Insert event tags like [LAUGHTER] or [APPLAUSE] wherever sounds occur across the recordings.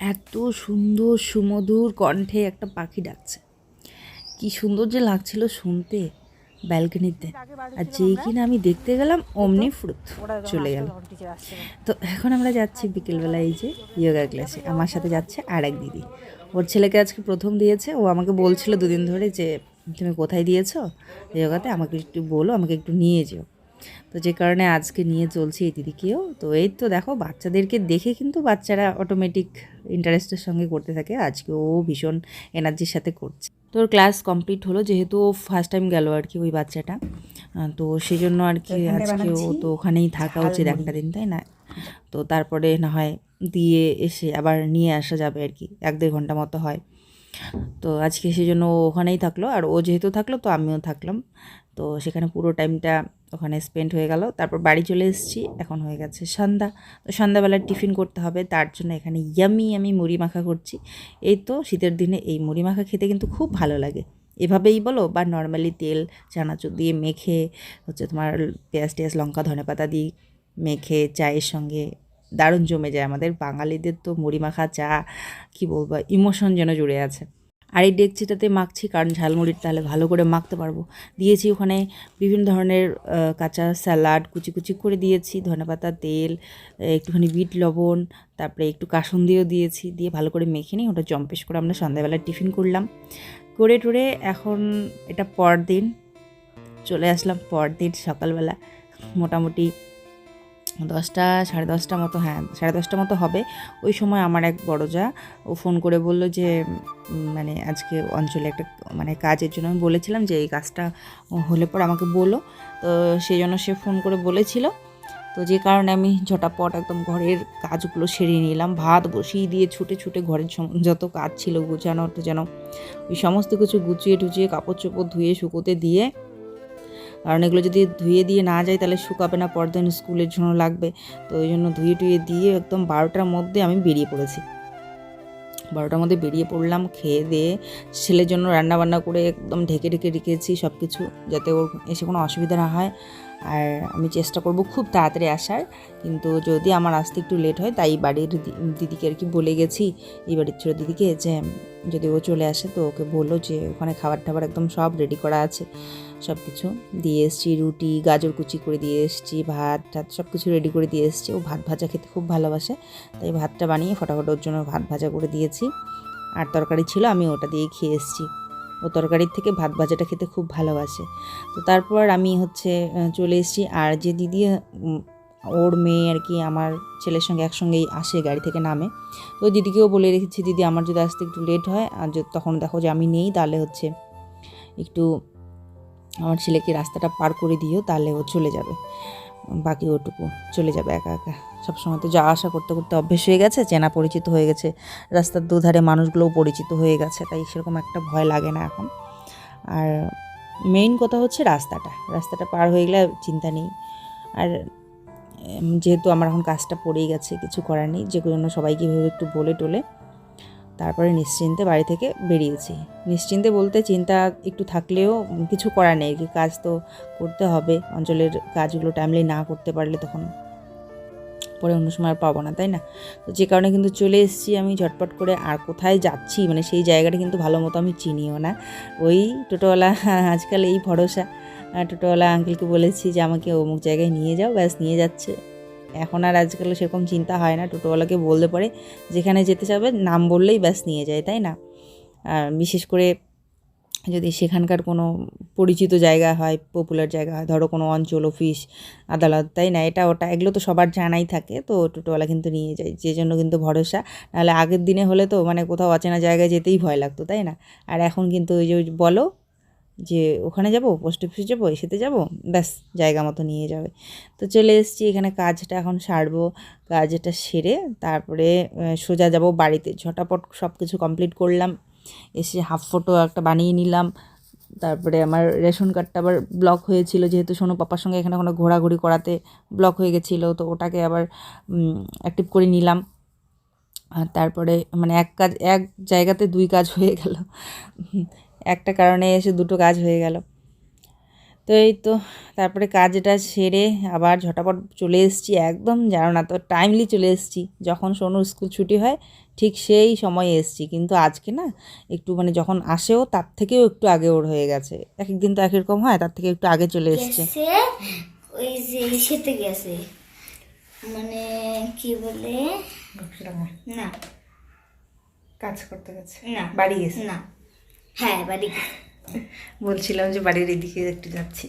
এত সুন্দর সুমধুর কণ্ঠে একটা পাখি ডাকছে। কি সুন্দর যে লাগছিল শুনতে ব্যালকনিতে। আর যেই কিনা আমি দেখতে গেলাম অমনি ফ্রুত চলে গেল। তো এখন আমরা যাচ্ছি বিকেলবেলা এই যে ইয়োগা ক্লাসে আমার সাথে যাচ্ছে আর এক দিদি। ওর ছেলেকে আজকে প্রথম দিয়েছে। ও আমাকে বলছিল দুদিন ধরে যে তুমি কোথায় দিয়েছ ইয়োগাতে আমাকে একটু বলো আমাকে একটু নিয়ে যেও। তো যে কারণে আজকে নিয়ে চলছি এই দিদিকেও। তো এই তো দেখো বাচ্চাদেরকে দেখে কিন্তু বাচ্চারা অটোমেটিক ইন্টারেস্টের সঙ্গে করতে থাকে। আজকে ও ভীষণ এনার্জির সাথে করছে। তো ওর ক্লাস কমপ্লিট হলো যেহেতু ও ফার্স্ট টাইম গেল আর কি ওই বাচ্চাটা। তো সেই জন্য আর কি আজকে ও তো ওখানেই থাকা উচিত একটা দিন তাই না? তো তারপরে না হয় দিয়ে এসে আবার নিয়ে আসা যাবে আর কি এক দেড় ঘণ্টা মতো হয়। তো আজকে সেই জন্য ও ওখানেই থাকল। আর ও যেহেতু থাকল তো আমিও থাকলাম। তো সেখানে পুরো টাইমটা ওখানে স্পেন্ড হয়ে গেল। তারপর বাড়ি চলে এসেছি, এখন হয়ে গেছে সন্ধ্যা। তো সন্ধ্যাবেলার টিফিন করতে হবে, তার জন্য এখানে ইয়ামি আমি মুড়ি মাখা করছি। এই তো শীতের দিনে এই মুড়ি মাখা খেতে কিন্তু খুব ভালো লাগে। এভাবেই বলো, বা নর্মালি তেল, চানাচুর দিয়ে মেখে হচ্ছে তোমার পেঁয়াজ টেয়াজ, লঙ্কা, ধনে পাতা দিয়ে মেখে চায়ের সঙ্গে। দারুণ জমে যায় আমাদের। বাঙালিদের তো মুড়ি মাখা, চা, কী বলব ইমোশন যেন জুড়ে আছে। আর এই ডেকচিটাতে মাখছি, কারণ ঝালমুড়ির তাহলে ভালো করে মাখতে পারব। দিয়েছি ওখানে বিভিন্ন ধরনের কাঁচা স্যালাড, কুচি কুচি করে দিয়েছি, ধনেপাতা, তেল একটুখানি বিট লবণ, তারপরে একটু কাসুন্দিও দিয়েছি, দিয়ে ভালো করে মেখে নিই ওটা জম্পেশ করে আমরা সন্ধ্যাবেলা টিফিন করলাম। করে টুরে এখন এটা পরদিন, চলে আসলাম পরদিন সকালবেলা, মোটামুটি দশটা, সাড়ে দশটা মতো হ্যাঁ সাড়ে দশটা মতো হবে। ওই সময় আমার এক বড় যা ও ফোন করে বলল যে মানে আজকে অঞ্চলে একটা মানে কাজের জন্য আমি বলেছিলাম যে, এই কাজটা হলে পর আমাকে বলো। তো সেই জন্য সে ফোন করে বলেছিল। তো যে কারণে আমি ঝটাপট একদম ঘরের কাজগুলো সেরিয়ে নিলাম। ভাত বসিয়ে দিয়ে ছুটে ছুটে ঘরের যত কাজ ছিল গুছানো যেন, ওই সমস্ত কিছু গুছিয়ে টুচিয়ে কাপড় চোপড় ধুয়ে শুকোতে দিয়ে কারণ এগুলো যদি ধুয়ে দিয়ে না যায় তাহলে শুকাবে না, পরদিন স্কুলের জন্য লাগবে। তো ওই জন্য ধুয়ে টুয়ে দিয়ে একদম বারোটার মধ্যে আমি বেরিয়ে পড়েছি। বারোটার মধ্যে বেরিয়ে পড়লাম, খেয়ে দিয়ে ছেলের জন্য রান্না বান্না করে একদম ঢেকে ঢেকে রেখেছি সব কিছু যাতে ওর এসে কোনো অসুবিধা না হয়। আর আমি চেষ্টা করব খুব তাড়াতাড়ি আসার, কিন্তু যদি আমার আসতে একটু লেট হয়, তাই বাড়ির দিদিকে আর কি বলে গেছি, এই বাড়ির ছোটো দিদিকে যে, যদি ও চলে আসে তো ওকে বলল যে, ওখানে খাবার টাবার একদম সব রেডি করা আছে। সব কিছু দিয়ে এসেছি, রুটি, গাজর কুচি করে দিয়ে এসেছি, ভাত টাত সব কিছু রেডি করে দিয়ে এসেছি। ও ভাত ভাজা খেতে খুব ভালোবাসে, তাই ভাতটা বানিয়ে ফটাফট ওর জন্য ভাত ভাজা করে দিয়েছি। আর তরকারি ছিল, আমি ওটা দিয়ে খেয়ে এসেছি। ও তরকারির থেকে ভাত ভাজাটা খেতে খুব ভালোবাসে। তো তারপর আমি হচ্ছে চলে এসেছি। আর যে দিদি ওর মেয়ে আর কি আমার ছেলের সঙ্গে একসঙ্গেই আসে গাড়ি থেকে নামে। তো দিদিকেও বলে রেখেছি, দিদি, আমার যদি আসতে একটু লেট হয়, আর তখন দেখো যে আমি নেই, তাহলে হচ্ছে একটু আমার ছেলেকে রাস্তাটা পার করে দিও, তাহলে ও চলে যাবে। বাকি ওটুকু চলে যাবে একা একা। সবসময় তো যাওয়া আসা করতে করতে অভ্যেস হয়ে গেছে, চেনা পরিচিত হয়ে গেছে। রাস্তার দুধারে মানুষগুলোও পরিচিত হয়ে গেছে, তাই সেরকম একটা ভয় লাগে না এখন। আর মেইন কথা হচ্ছে রাস্তাটা। রাস্তাটা পার হয়ে গেলে চিন্তা নেই। আর যেহেতু আমার এখন কাজটা পড়েই গেছে, কিছু করার নেই যে জন্য সবাইকে একটু বলে টোলে তারপরে নিশ্চিন্তে বাড়ি থেকে বেরিয়েছি। নিশ্চিন্তে বলতে চিন্তা একটু থাকলেও কিছু করার নেই, কি কাজ তো করতে হবে। অঞ্চলের কাজগুলো টাইমলি না করতে পারলে তখন পরে অন্য সময় আর পাবো না, তাই না? তো যে কারণে কিন্তু চলে এসেছি আমি ঝটপট করে আর কোথায় যাচ্ছি মানে সেই জায়গাটা কিন্তু ভালো মতো আমি চিনিও না। ওই টোটোওয়ালা, আজকাল এই ভরসা। টোটোওয়ালা আঙ্কেলকে বলেছি যে, আমাকে অমুক জায়গায় নিয়ে যাও, ব্যাস নিয়ে যাচ্ছে। এখন আর আজকাল সেরকম চিন্তা হয় না, টোটোওয়ালাকে বলতে পারে যেখানে যেতে চাবে নাম বললেই ব্যাস নিয়ে যায়, তাই না? আর বিশেষ করে যদি সেখানকার কোনো পরিচিত জায়গা হয় পপুলার জায়গা হয়, ধরো কোনো অঞ্চল অফিস আদালত, তাই না? এটা ওটা এগুলো তো সবার জানাই থাকে, তো টোটোওয়ালা কিন্তু নিয়ে যায়, যে জন্য কিন্তু ভরসা। নাহলে আগের দিনে হলে তো মানে কোথাও অচেনা জায়গায় যেতেই ভয় লাগতো, তাই না? আর এখন কিন্তু ওই যে বলো যে ওখানে যাব পোস্ট অফিসে যাব এসেতে যাব, ব্যাস, জায়গা মতো নিয়ে যাবে। তো চলে এসেছি, এখানে কাজটা এখন সারবো, কাজটা সেরে তারপরে সোজা যাব বাড়িতে। ঝটাপট সব কিছু কমপ্লিট করলাম, এসে হাফ ফটো একটা বানিয়ে নিলাম। তারপরে আমার রেশন কার্ডটা আবার ব্লক হয়েছিল, যেহেতু সোনু পাপার সঙ্গে এখানে কোনো ঘোরাঘুরি করাতে ব্লক হয়ে গেছিল, তো ওটাকে আবার অ্যাক্টিভ করে নিলাম। তারপরে মানে এক কাজ, এক জায়গাতে দুই কাজ হয়ে গেল। একটা কারণে এসে দুটো কাজ হয়ে গেল। তো এই তো তারপরে কাজটা সেরে আবার ঝটাপট চলে এসেছি একদম জানো না তো টাইমলি চলে এসেছি। যখন সোনুর স্কুল ছুটি হয় ঠিক সেই সময়ে এসেছি। কিন্তু আজকে না একটু মানে যখন আসেও তার থেকেও একটু আগে ওর হয়ে গেছে। এক একদিন তো এক রকম হয় তার থেকে একটু আগে চলে এসছে। ওই যে গেছে। মানে কি বলে? না। কাজ করতে গেছে। না। বাড়ি গেছে? না। হ্যাঁ বাড়ি। বলছিলাম যে বাড়ির এদিকে একটু যাচ্ছি।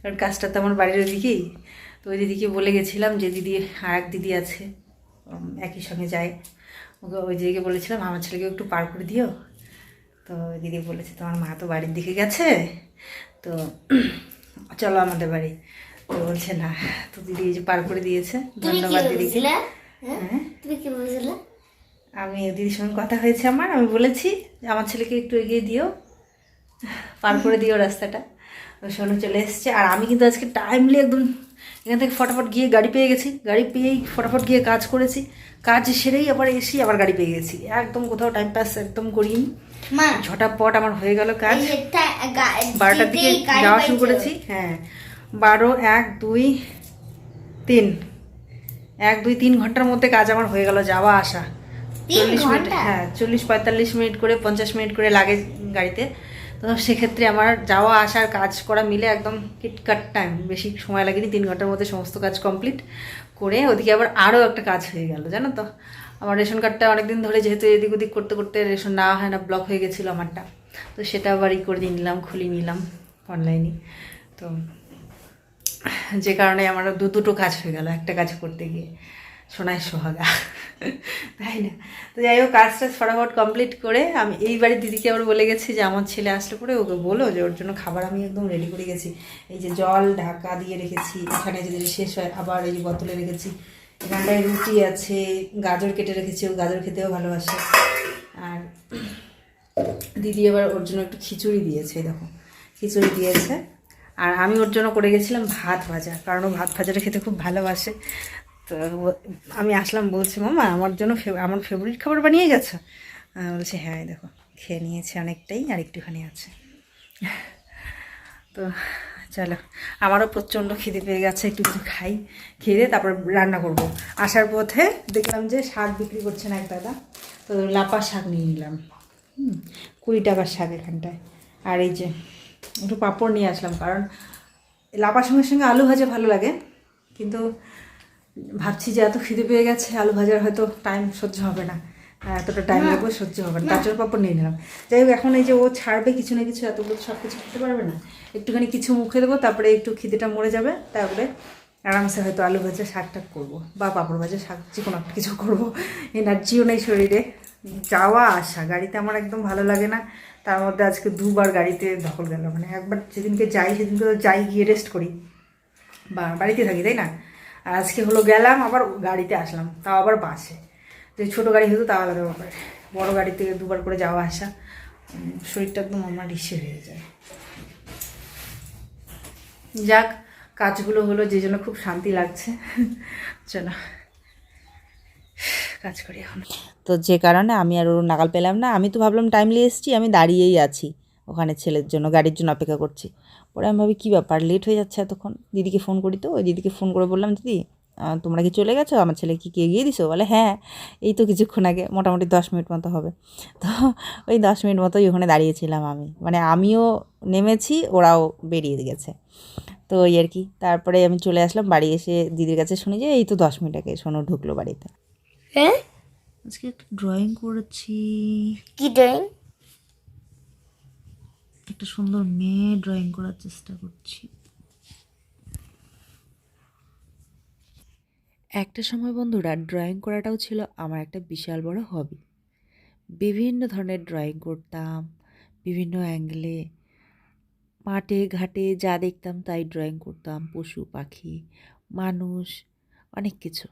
কারণ কাজটা তো আমার বাড়ির ওদিকেই। তো ওই দিদিকে বলে গেছিলাম যে দিদি আর এক দিদি আছে একই সঙ্গে যায়। ওকে ওই দিদিকে বলেছিলাম আমার ছেলেকে একটু পার করে দিও। তো ওই দিদি বলেছে তোমার মা তো বাড়ির দিকে গেছে তো চলো আমাদের বাড়ি। তো বলছে না তো দিদি যে পার করে দিয়েছে ধন্যবাদ দিদিকে হ্যাঁ? হ্যাঁ? তুমি কি বলছিলে? আমি দিদির সঙ্গে কথা হয়েছে আমার আমি বলেছি আমার ছেলেকে একটু এগিয়ে দিও পার করে দিও রাস্তাটা। ওই সোনু চলে এসছে আর আমি কিন্তু আজকে টাইমলি একদম এখান থেকে ফটাফট গিয়ে গাড়ি পেয়ে গেছি। গাড়ি পেয়েই ফটাফট গিয়ে কাজ করেছি। কাজ সেরেই আবার এসে আবার গাড়ি পেয়ে গেছি। একদম কোথাও টাইম পাস একদম করিনি। মা ঝটাপট আমার হয়ে গেল কাজ। বারোটার দিকে যাওয়া শুরু করেছি। হ্যাঁ বারো এক দুই তিন। এক দুই তিন ঘণ্টার মধ্যে কাজ আমার হয়ে গেল যাওয়া আসা। চল্লিশ মিনিট। হ্যাঁ চল্লিশ পঁয়তাল্লিশ মিনিট করে পঞ্চাশ মিনিট করে লাগে গাড়িতে। তো সেক্ষেত্রে আমার যাওয়া আসার কাজ করা মিলে একদম কিটকাট টাইম বেশি সময় লাগেনি তিন ঘণ্টার মধ্যে সমস্ত কাজ কমপ্লিট করে ওদিকে আবার আরও একটা কাজ হয়ে গেল জানো তো? আমার রেশন কার্ডটা অনেকদিন ধরে যেহেতু এদিক ওদিক করতে করতে রেশন না হয় না ব্লক হয়ে গেছিল আমারটা। তো সেটা আবার ই করে দিয়ে নিলাম খুলে নিলাম অনলাইনে তো যে কারণে আমার দু দুটো কাজ হয়ে গেল একটা কাজ করতে গিয়ে। সোনায় সোহাগা। তাই না? তো যাই হোক কাজটা ফটাফট কমপ্লিট করে আমি এই বাড়ির দিদিকে আবার বলে গেছি যে, আমার ছেলে আসলে পরে ওকে বলো যে, ওর জন্য খাবার আমি একদম রেডি করে গেছি। এই যে জল ঢাকা দিয়ে রেখেছি, এখানে যদি শেষ হয় আবার এই যে বোতলে রেখেছি। এখানটায় রুটি আছে, গাজর কেটে রেখেছি, ও গাজর খেতেও ভালোবাসে। আর দিদি এবার ওর জন্য একটু খিচুড়ি দিয়েছে, দেখো। খিচুড়ি দিয়েছে। আর আমি ওর জন্য করে গেছিলাম ভাত ভাজা, কারণ ও ভাত ভাজাটা খেতে খুব ভালোবাসে। তো আমি আসলাম বলছি, মামা, আমার জন্য আমার ফেভারিট খাবার বানিয়ে গেছো? বলছি হ্যাঁ দেখো, খেয়ে নিয়েছে অনেকটাই, আর একটুখানি আছে। তো চলো, আমারও প্রচণ্ড খিদে পেয়ে গেছে, একটু কিছু খাই, খেয়ে দিয়ে তারপর রান্না করব। আসার পথে দেখলাম যে শাক বিক্রি করছেন এক দাদা? তো লাপা শাক নিয়ে নিলাম কুড়ি টাকার শাক এখানটায়। আর এই যে একটু পাঁপড় নিয়ে আসলাম, কারণ লাপার সঙ্গে সঙ্গে আলু ভাজা ভালো লাগে, কিন্তু ভাবছি যে এত খিদে পেয়ে গেছে আলু ভাজার হয়তো টাইম সহ্য হবে না। এতটা টাইম লাগবে সহ্য হবে না। জন্য পাপড় নিয়ে নিলাম। যাই হোক এখন এই যে ও ছাড়বে কিছু না কিছু এতগুলো সব কিছু খেতে পারবে না। একটুখানি কিছু মুখে দেবো তারপরে একটু খিদেটা মরে যাবে। তারপরে আরামসে হয়তো আলু ভাজা শাক টাক করব বা পাঁপড় ভাজা শাক যে কোনো একটা কিছু করব। এনার্জিও নেই শরীরে। যাওয়া আসা গাড়িতে আমার একদম ভালো লাগে না। তার মধ্যে আজকে দুবার গাড়িতে দখল গেল। মানে একবার যেদিনকে যাই সেদিনকে তো যাই গিয়ে রেস্ট করি। বা বাড়িতে থাকি তাই না? আর আজকে হলো গেলাম, আবার গাড়িতে আসলাম, তাও আবার বাসে। যে ছোটো গাড়ি হতো তাও আলাদা ব্যাপার। বড়ো গাড়িতে দুবার করে যাওয়া আসা শরীরটা একদম আমার ইসে হয়ে যায়। যাক, কাজগুলো হলো যে জন্য খুব শান্তি লাগছে। চলো, কাজ করি এখন। তো যে কারণে আমি আর ওর নাগাল পেলাম না। আমি তো ভাবলাম টাইমলি এসেছি, আমি দাঁড়িয়েই আছি। ওখানে ছেলের জন্য গাড়ির জন্য অপেক্ষা করছি। পরে আমি ভাবি কী ব্যাপার? লেট হয়ে যাচ্ছে এতক্ষণ? দিদিকে ফোন করি তো? ওই দিদিকে ফোন করে বললাম দিদি তোমরা কি চলে গেছো? আমার ছেলে কি কি এগিয়ে দিছো? বলে হ্যাঁ এই তো কিছুক্ষণ আগে মোটামুটি দশ মিনিট মতো হবে। [LAUGHS] তো ওই দশ মিনিট মতোই ওখানে দাঁড়িয়েছিলাম আমি। মানে আমিও নেমেছি ওরাও বেরিয়ে গেছে। তো ওই আর কি। তারপরে আমি চলে আসলাম বাড়ি এসে দিদির কাছে শুনি যে এই তো দশ মিনিট আগে শোনো ঢুকলো বাড়িতে। হ্যাঁ? আজকে একটা ড্রয়িং করেছি। কি ড্রয়িং একটা সুন্দর মেয়ে ড্রয়িং করার চেষ্টা করছি। একটা সময় বন্ধুরা ড্রয়িং করাটাও ছিল আমার একটা বিশাল বড় হবি বিভিন্ন ধরনের ড্রয়িং করতাম, বিভিন্ন অ্যাঙ্গেলে মাঠে, ঘাটে যা দেখতাম তাই ড্রয়িং করতাম, পশু, পাখি, মানুষ, অনেক কিছু।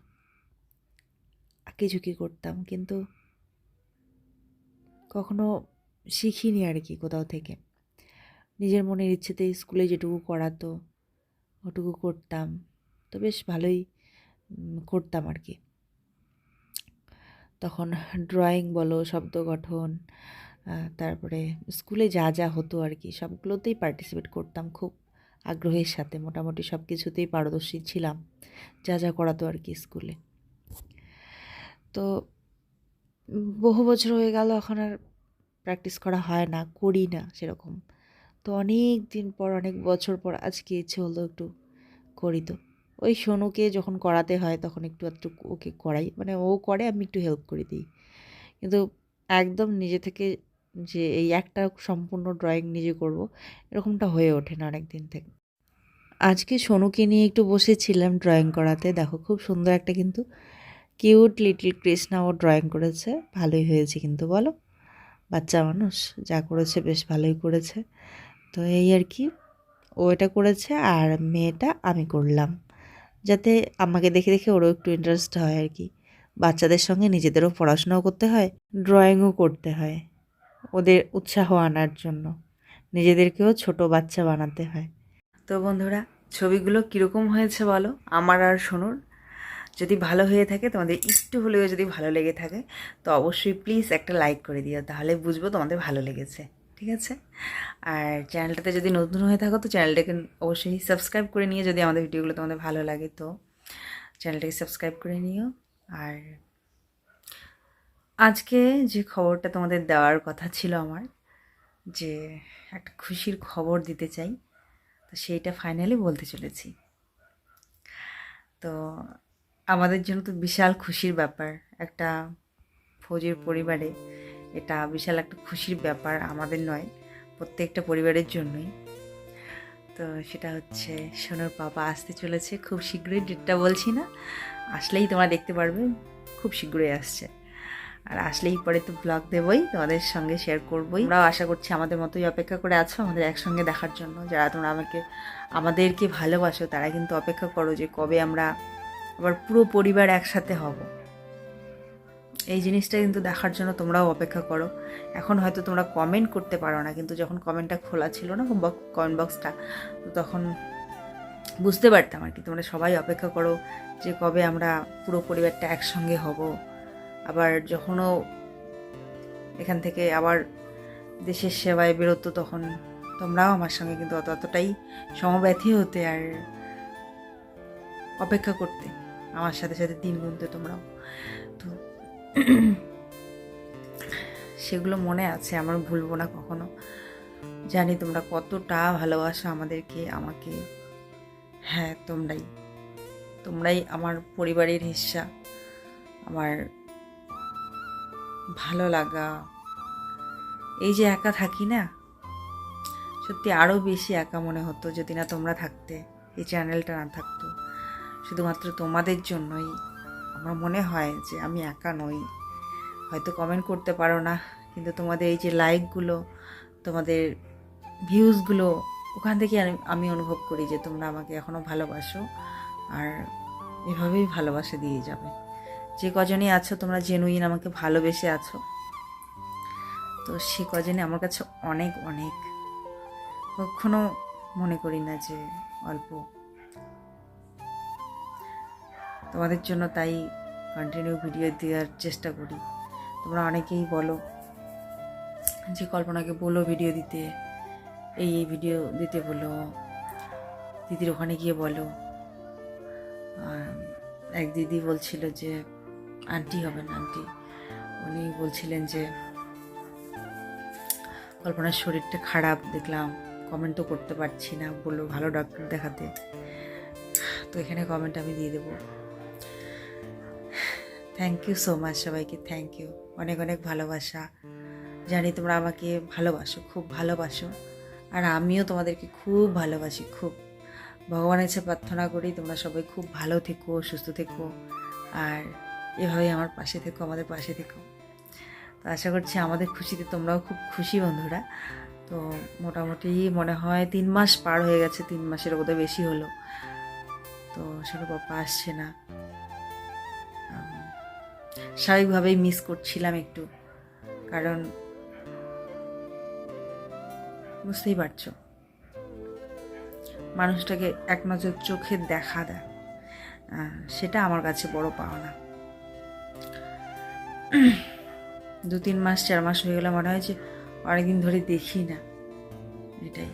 আঁকিঝুঁকি করতাম, কিন্তু কখনো শিখিনি আর কি কোথাও থেকে। নিজের মনের ইচ্ছেতে স্কুলে যেটুকু করাতো ওটুকু করতাম। তো বেশ ভালোই করতাম আর কি তখন ড্রয়িং বলো, শব্দ গঠন তারপরে স্কুলে যা যা হতো আর কি সবগুলোতেই পার্টিসিপেট করতাম খুব আগ্রহের সাথে। মোটামুটি সব কিছুতেই পারদর্শী ছিলাম, যা যা করাতো আর কি স্কুলে। তো বহু বছর হয়ে গেল, এখন আর প্র্যাকটিস করা হয় না, করি না সেরকম। তো অনেক দিন পর, অনেক বছর পর আজকে ইচ্ছে হলো একটু করি তো। ওই সোনুকে যখন করাতে হয় তখন একটু একটু ওকে করাই। মানে ও করে, আমি একটু হেল্প করে দিই। কিন্তু একদম নিজে থেকে যে এই একটা সম্পূর্ণ ড্রয়িং নিজে করব, এরকমটা হয়ে ওঠে না অনেক দিন থেকে। আজকে সোনুকে নিয়ে একটু বসেছিলাম ড্রয়িং করাতে। দেখো খুব সুন্দর একটা কিন্তু কিউট লিটল কৃষ্ণা ও ড্রয়িং করেছে। ভালোই হয়েছে কিন্তু বলো। বাচ্চা মানুষ, যা করেছে বেশ ভালোই করেছে। তো এই আর কি। ও এটা করেছে আর মেয়েটা আমি করলাম। যাতে আমাকে দেখে দেখে ওরও একটু ইন্টারেস্ট হয় আর কি। বাচ্চাদের সঙ্গে নিজেদেরও পড়াশোনাও করতে হয় ড্রয়িংও করতে হয়। ওদের উৎসাহ আনার জন্য। নিজেদেরকেও ছোট বাচ্চা বানাতে হয়। তো বন্ধুরা, ছবিগুলো কীরকম হয়েছে বলো? আমার আর সোনুর। যদি ভালো হয়ে থাকে, তোমাদের একটু হলেও যদি ভালো লেগে থাকে, তো অবশ্যই প্লিজ একটা লাইক করে দিও। তাহলে বুঝব তোমাদের ভালো লেগেছে। ঠিক আছে? আর চ্যানেলটাতে যদি নতুন হয়ে থাকো, তো চ্যানেলটাকে অবশ্যই সাবস্ক্রাইব করে নিয়ে যদি আমাদের ভিডিওগুলো তোমাদের ভালো লাগে তো। চ্যানেলটাকে সাবস্ক্রাইব করে নিও। আর আজকে যে খবরটা তোমাদের দেওয়ার কথা ছিল আমার, যে একটা খুশির খবর দিতে চাই, তো সেইটা ফাইনালি বলতে চলেছি। তো আমাদের জন্য তো বিশাল খুশির ব্যাপার, একটা ফৌজির পরিবারে এটা বিশাল একটা খুশির ব্যাপার আমাদের নয়, প্রত্যেকটা পরিবারের জন্যই। তো সেটা হচ্ছে, সোনার পাপা আসতে চলেছে, খুব শীঘ্রই ডেটটা বলছি না, আসলেই তোমরা দেখতে পারবে, খুব শীঘ্রই আসছে। আর আসলেই পরে তো ব্লগ দেবই, তোমাদের সঙ্গে শেয়ার করবোই। আমরাও আশা করছি আমাদের মতোই অপেক্ষা করে আছো, আমাদের একসঙ্গে দেখার জন্য। যারা তোমরা আমাকে, আমাদেরকে ভালোবাসো, তারা কিন্তু অপেক্ষা করো যে কবে আমরা আবার পুরো পরিবার একসাথে হব। এই জিনিসটা কিন্তু দেখার জন্য তোমরাও অপেক্ষা করো। এখন হয়তো তোমরা কমেন্ট করতে পারো না, কিন্তু যখন কমেন্টটা খোলা ছিল না কমেন্ট বক্সটা তো তখন বুঝতে পারতাম আর কি। তোমরা সবাই অপেক্ষা করো যে কবে আমরা পুরো পরিবারটা একসঙ্গে হব। আবার যখনও এখান থেকে আবার দেশের সেবায় বেরোতো, তখন তোমরাও আমার সঙ্গে কিন্তু অত অতটাই সমব্যথী হতে আর অপেক্ষা করতে। আমার সাথে সাথে দিন গুনতে তোমরাও। তো সেগুলো মনে আছে, আমার ভুলবো না কখনো। জানি তোমরা কতটা ভালোবাসো আমাদেরকে, আমাকে। হ্যাঁ তোমরাই। তোমরাই আমার পরিবারের হিস্সা আমার ভালো লাগা। এই যে একা থাকি না, সত্যি আরও বেশি একা মনে হতো যদি না তোমরা থাকতে, এই চ্যানেলটা না থাকতো। শুধুমাত্র তোমাদের জন্যই আমার মনে হয় যে আমি একা নই। হয়তো কমেন্ট করতে পারো না, কিন্তু তোমাদের এই যে লাইকগুলো তোমাদের ভিউজগুলো ওখান থেকে আমি অনুভব করি যে তোমরা আমাকে এখনও ভালোবাসো আর এভাবেই ভালোবাসা দিয়ে যাবে। যে কজনই আছো, তোমরা জেনুইন আমাকে ভালোবেসে আছো। তো সে কজনই আমার কাছে অনেক অনেক। কখনো মনে করি না যে অল্প তোমাদের জন্য তাই কন্টিনিউ ভিডিও দেওয়ার চেষ্টা করি। তোমরা অনেকেই বলো যে কল্পনাকে বলো ভিডিও দিতে, এই এই ভিডিও দিতে বলো, দিদির ওখানে গিয়ে বলো। এক দিদি বলছিল যে আন্টি হবেন আন্টি উনি বলছিলেন যে, কল্পনার শরীরটা খারাপ, দেখলাম। কমেন্টও করতে পারছি না। বলল, ভালো ডক্টর দেখাতে। তো এখানে কমেন্ট আমি দিয়ে দেবো। থ্যাংক ইউ সো মাচ সবাইকে থ্যাংক ইউ অনেক অনেক ভালোবাসা। জানি তোমরা আমাকে ভালোবাসো, খুব ভালোবাসো। আর আমিও তোমাদেরকে খুব ভালোবাসি, খুব। ভগবানের কাছে প্রার্থনা করি তোমরা সবাই খুব ভালো থেকো, সুস্থ থেকো। আর এভাবেই আমার পাশে থেকো, আমাদের পাশে থেকো। তো আশা করছি আমাদের খুশিতে তোমরাও খুব খুশি বন্ধুরা। তো মোটামুটি মনে হয় তিন মাস পার হয়ে গেছে, তিন মাসের বোধহয় বেশি হলো। তো সেটা পাপা আসছে না। স্বাভাবিকভাবেই মিস করছিলাম একটু। কারণ বুঝতেই পারছ, মানুষটাকে এক নজর চোখে দেখা দেয় সেটা আমার কাছে বড় পাওনা। দু তিন মাস, চার মাস হয়ে গেলে মনে হয় যে অনেকদিন ধরে দেখি না। এটাই।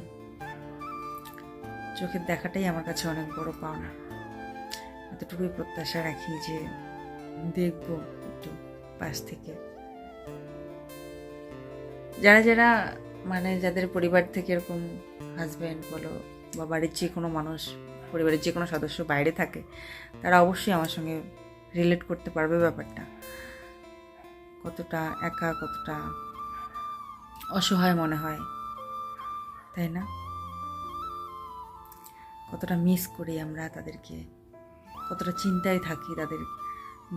চোখের দেখাটাই আমার কাছে অনেক বড় পাওনা। এতটুকুই প্রত্যাশা রাখি যে দেখব। পাশ থেকে। যারা যারা মানে যাদের পরিবার থেকে এরকম হাজব্যান্ড বলো বা বাড়ির যে কোনো মানুষ, পরিবারের যে কোনো সদস্য বাইরে থাকে, তারা অবশ্যই আমার সঙ্গে রিলেট করতে পারবে ব্যাপারটা। কতটা একা, কতটা অসহায় মনে হয়, তাই না? কতটা মিস করি আমরা তাদেরকে, কতটা চিন্তায় থাকি তাদের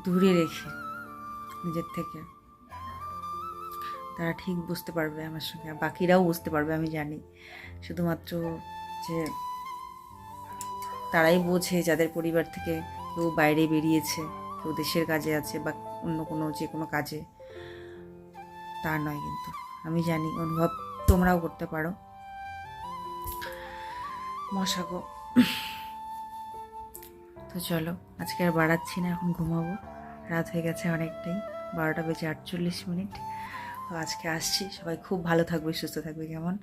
দূরে রেখে। নিজের থেকে। তারা ঠিক বুঝতে পারবে আমার সঙ্গে বাকিরাও বুঝতে পারবে, আমি জানি। শুধুমাত্র যে তারাই বোঝে যাদের পরিবার থেকে কেউ বাইরে বেরিয়েছে, কেউ দেশের কাজে আছে বা অন্য কোনো যে কোনো কাজে। তা নয় কিন্তু, আমি জানি, অনুভব তোমরাও করতে পারো। মশাগো তো চলো, আজকে আর বাড়াচ্ছি না, এখন ঘুমাবো। রাত হয়ে গেছে অনেকটাই। বারোটা বেজে আটচল্লিশ মিনিট। আজকে আসছি। সবাই খুব ভালো থাকবে সুস্থ থাকবে কেমন?